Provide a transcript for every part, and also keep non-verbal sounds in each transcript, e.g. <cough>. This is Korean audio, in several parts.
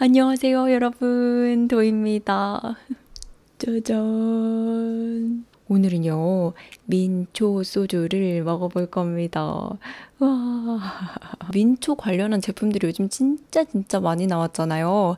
안녕하세요, 여러분. 도입니다. 짜잔. 오늘은요, 민초 소주를 먹어볼 겁니다. 와. 민초 관련한 제품들이 요즘 진짜 진짜 많이 나왔잖아요.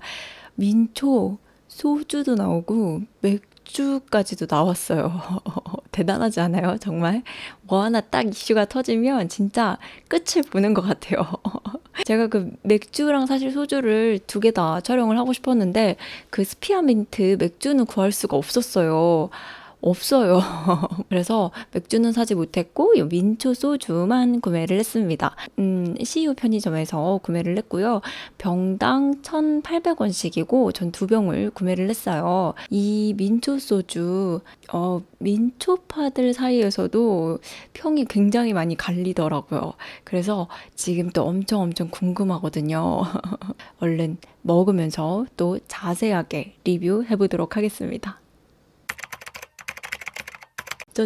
민초 소주도 나오고, 맥주까지도 나왔어요. <laughs> 대단하지 않아요? 정말? 뭐 하나 딱 이슈가 터지면 진짜 끝을 보는 것 같아요. <laughs> 제가 그 맥주랑 사실 소주를 두 개 다 촬영을 하고 싶었는데 그 스피아민트 맥주는 구할 수가 없었어요. 없어요. <laughs> 그래서 맥주는 사지 못했고 이 민초 소주만 구매를 했습니다. 음, CU 편의점에서 구매를 했고요. 병당 1,800원씩이고 전 두 병을 구매를 했어요. 이 민초 소주 어, 민초파들 사이에서도 평이 굉장히 많이 갈리더라고요. 그래서 지금 또 엄청 엄청 궁금하거든요. <laughs> 얼른 먹으면서 또 자세하게 리뷰해 보도록 하겠습니다.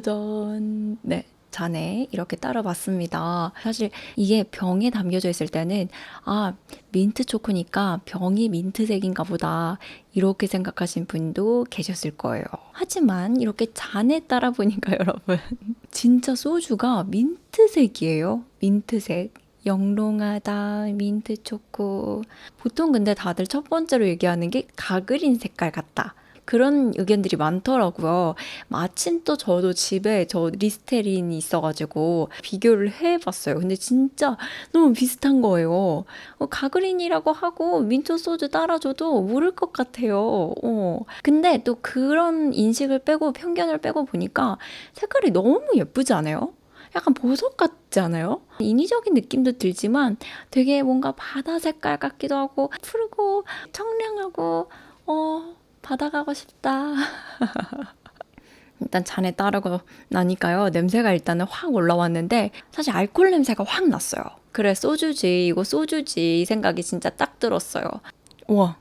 짜잔. 네. 잔에 이렇게 따라봤습니다. 사실 이게 병에 담겨져 있을 때는 아, 민트 초코니까 병이 민트색인가 보다. 이렇게 생각하신 분도 계셨을 거예요. 하지만 이렇게 잔에 따라 보니까 여러분, 진짜 소주가 민트색이에요. 민트색. 영롱하다, 민트 초코. 보통 근데 다들 첫 번째로 얘기하는 게 가그린 색깔 같다. 그런 의견들이 많더라고요. 마침 또 저도 집에 저 리스테린이 있어가지고 비교를 해봤어요. 근데 진짜 너무 비슷한 거예요. 어, 가그린이라고 하고 민초 소주 따라줘도 모를 것 같아요. 어. 근데 또 그런 인식을 빼고 편견을 빼고 보니까 색깔이 너무 예쁘지 않아요? 약간 보석 같지 않아요? 인위적인 느낌도 들지만 되게 뭔가 바다 색깔 같기도 하고 푸르고 청량하고 어 바다 가고 싶다. <laughs> 일단 잔에 따르고 나니까요. 냄새가 일단은 확 올라왔는데 사실 알코올 냄새가 확 났어요. 그래 소주지 이거 소주지 이 생각이 진짜 딱 들었어요. 우와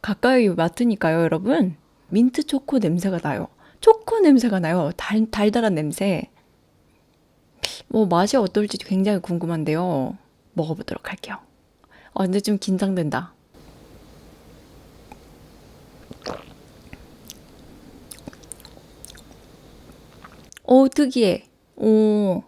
가까이 맡으니까요 여러분 민트 초코 냄새가 나요. 초코 냄새가 나요. 달, 달달한 냄새. 뭐 맛이 어떨지 굉장히 궁금한데요. 먹어보도록 할게요. 어, 근데 좀 긴장된다. 오, 특이해. 오.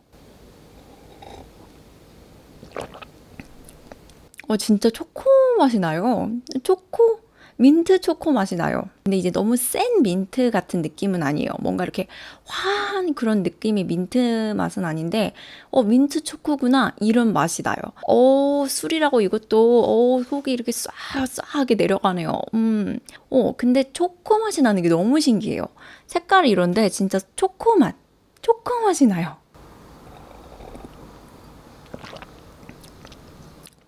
어, 진짜 초코 맛이 나요. 초코? 민트 초코 맛이 나요. 근데 이제 너무 센 민트 같은 느낌은 아니에요. 뭔가 이렇게 화한 그런 느낌의 민트 맛은 아닌데, 어, 민트 초코구나. 이런 맛이 나요. 어, 술이라고 이것도, 어, 속이 이렇게 싹, 싹하게 내려가네요. 음, 어, 근데 초코 맛이 나는 게 너무 신기해요. 색깔이 이런데 진짜 초코 맛. 초코 맛이 나요.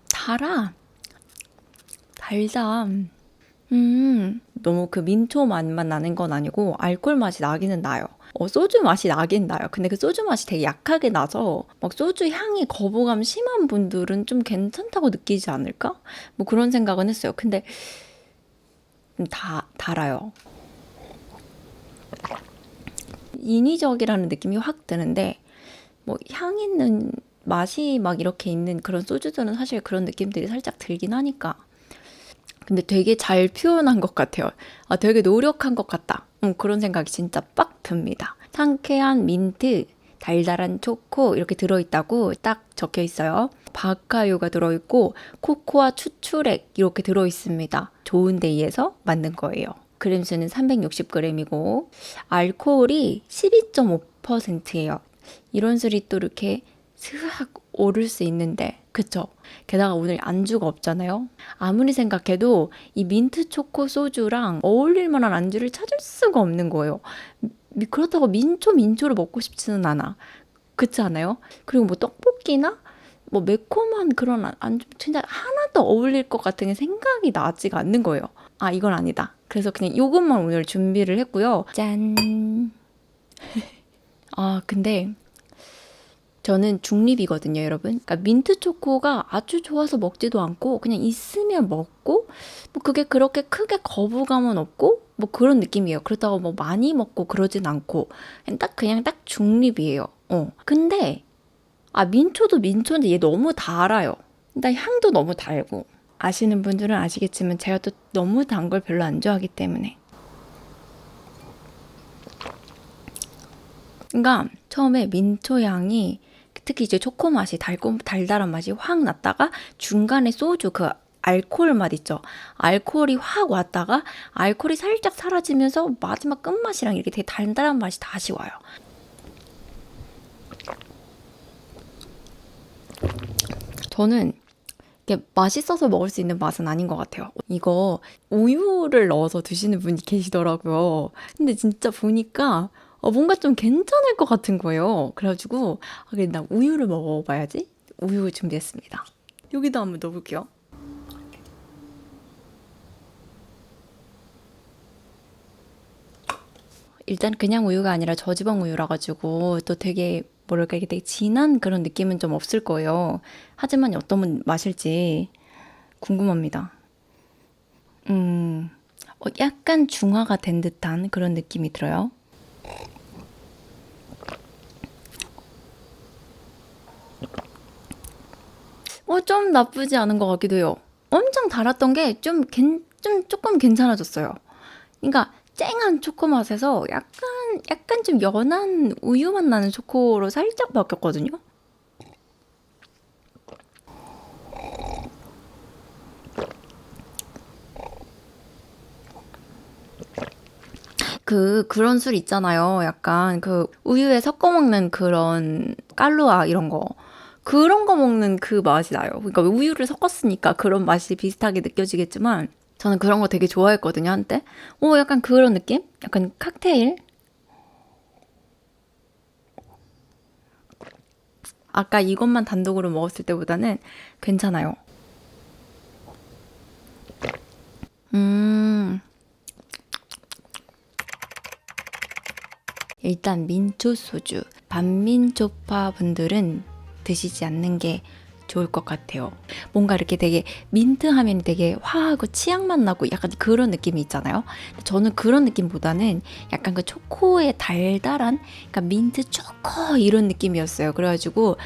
달아. 달다. 음, 너무 그 민초 맛만 나는 건 아니고 알코올 맛이 나기는 나요. 어, 소주 맛이 나긴 나요. 근데 그 소주 맛이 되게 약하게 나서 막 소주 향이 거부감 심한 분들은 좀 괜찮다고 느끼지 않을까? 뭐 그런 생각은 했어요. 근데 다 달아요. 인위적이라는 느낌이 확 드는데 뭐 향 있는 맛이 막 이렇게 있는 그런 소주들은 사실 그런 느낌들이 살짝 들긴 하니까 근데 되게 잘 표현한 것 같아요. 아, 되게 노력한 것 같다. 음, 그런 생각이 진짜 빡 듭니다. 상쾌한 민트, 달달한 초코 이렇게 들어있다고 딱 적혀 있어요. 바카유가 들어있고 코코아 추출액 이렇게 들어있습니다. 좋은 데이에서 만든 거예요. 그램 수는 360g이고 알코올이 12.5%예요. 이런 술이 또 이렇게 스악 오를 수 있는데 그쵸? 게다가 오늘 안주가 없잖아요. 아무리 생각해도 이 민트 초코 소주랑 어울릴 만한 안주를 찾을 수가 없는 거예요. 그렇다고 민초 민초를 먹고 싶지는 않아. 그렇지 않아요? 그리고 뭐 떡볶이나 뭐 매콤한 그런 안주 진짜 하나도 어울릴 것 같은 생각이 나지가 않는 거예요. 아 이건 아니다. 그래서 그냥 이것만 오늘 준비를 했고요. 짠. <laughs> 아 근데 저는 중립이거든요, 여러분. 그러니까 민트 초코가 아주 좋아서 먹지도 않고 그냥 있으면 먹고 뭐 그게 그렇게 크게 거부감은 없고 뭐 그런 느낌이에요. 그렇다고 뭐 많이 먹고 그러진 않고 그냥 딱 그냥 딱 중립이에요. 어. 근데 아 민초도 민초인데 얘 너무 달아요. 일단 향도 너무 달고 아시는 분들은 아시겠지만 제가 또 너무 단 걸 별로 안 좋아하기 때문에. 그러니까 처음에 민초 향이 특히 이제 초코 맛이 달콤 달달한 맛이 확 났다가 중간에 소주 그 알코올 맛 있죠. 알코올이 확 왔다가 알코올이 살짝 사라지면서 마지막 끝맛이랑 이렇게 되게 달달한 맛이 다시 와요. 저는 이게 맛있어서 먹을 수 있는 맛은 아닌 것 같아요. 이거 우유를 넣어서 드시는 분이 계시더라고요. 근데 진짜 보니까 어, 뭔가 좀 괜찮을 것 같은 거예요. 그래가지고 아, 그래 나 우유를 먹어봐야지. 우유 준비했습니다. 여기다 한번 넣어볼게요. 일단 그냥 우유가 아니라 저지방 우유라 가지고 또 되게 뭐랄까 이게 되게 진한 그런 느낌은 좀 없을 거예요. 하지만 어떤 분 마실지 궁금합니다. 음, 어, 약간 중화가 된 듯한 그런 느낌이 들어요. 어, 좀 나쁘지 않은 것 같기도 해요. 엄청 달았던 게 좀, 좀 조금 괜찮아졌어요. 그러니까 쨍한 초코 맛에서 약간, 약간 좀 연한 우유 맛 나는 초코로 살짝 바뀌었거든요. 그, 그런 술 있잖아요. 약간 그 우유에 섞어 먹는 그런 깔루아 이런 거. 그런 거 먹는 그 맛이 나요. 그러니까 우유를 섞었으니까 그런 맛이 비슷하게 느껴지겠지만 저는 그런 거 되게 좋아했거든요, 한때. 오, 약간 그런 느낌? 약간 칵테일? 아까 이것만 단독으로 먹었을 때보다는 괜찮아요. 음. 일단 민초 소주, 반민초파 분들은 드시지 않는 게 좋을 것 같아요. 뭔가 이렇게 되게 민트 하면 되게 화하고 치약맛 나고 약간 그런 느낌이 있잖아요. 저는 그런 느낌보다는 약간 그 초코의 달달한, 그러니까 민트 초코 이런 느낌이었어요. 그래가지고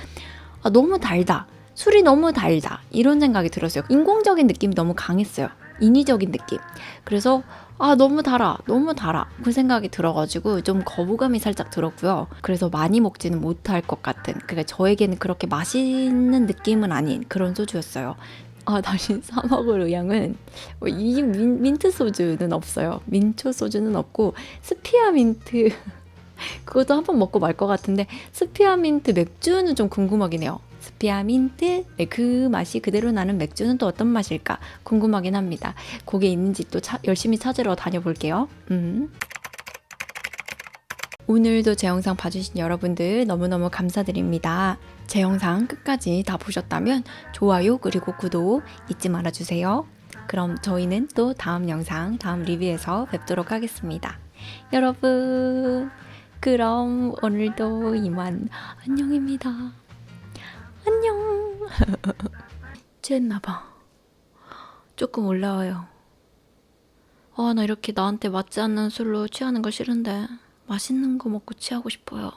아, 너무 달다. 술이 너무 달다. 이런 생각이 들었어요. 인공적인 느낌이 너무 강했어요. 인위적인 느낌. 그래서 아 너무 달아 너무 달아 그 생각이 들어가지고 좀 거부감이 살짝 들었고요 그래서 많이 먹지는 못할 것 같은 그러니까 저에게는 그렇게 맛있는 느낌은 아닌 그런 소주였어요 아 <laughs> 다시 사 먹을 의향은 뭐이 민, 민트 소주는 없어요 민초 소주는 없고 스피아 민트 <laughs> 그것도 한번 먹고 말 것 같은데 스피아 민트 맥주는 좀 궁금하긴 해요. 스피아민트 네, 그 맛이 그대로 나는 맥주는 또 어떤 맛일까 궁금하긴 합니다. 거기에 있는지 또 차, 열심히 찾으러 다녀볼게요. 음. 오늘도 제 영상 봐주신 여러분들 너무너무 감사드립니다. 제 영상 끝까지 다 보셨다면 좋아요 그리고 구독 잊지 말아주세요. 그럼 저희는 또 다음 영상, 다음 리뷰에서 뵙도록 하겠습니다. 여러분, 그럼 오늘도 이만 안녕입니다. 안녕. <laughs> 취했나봐. 조금 올라와요. 아, 나 이렇게 나한테 맞지 않는 술로 취하는 거 싫은데 맛있는 거 먹고 취하고 싶어요.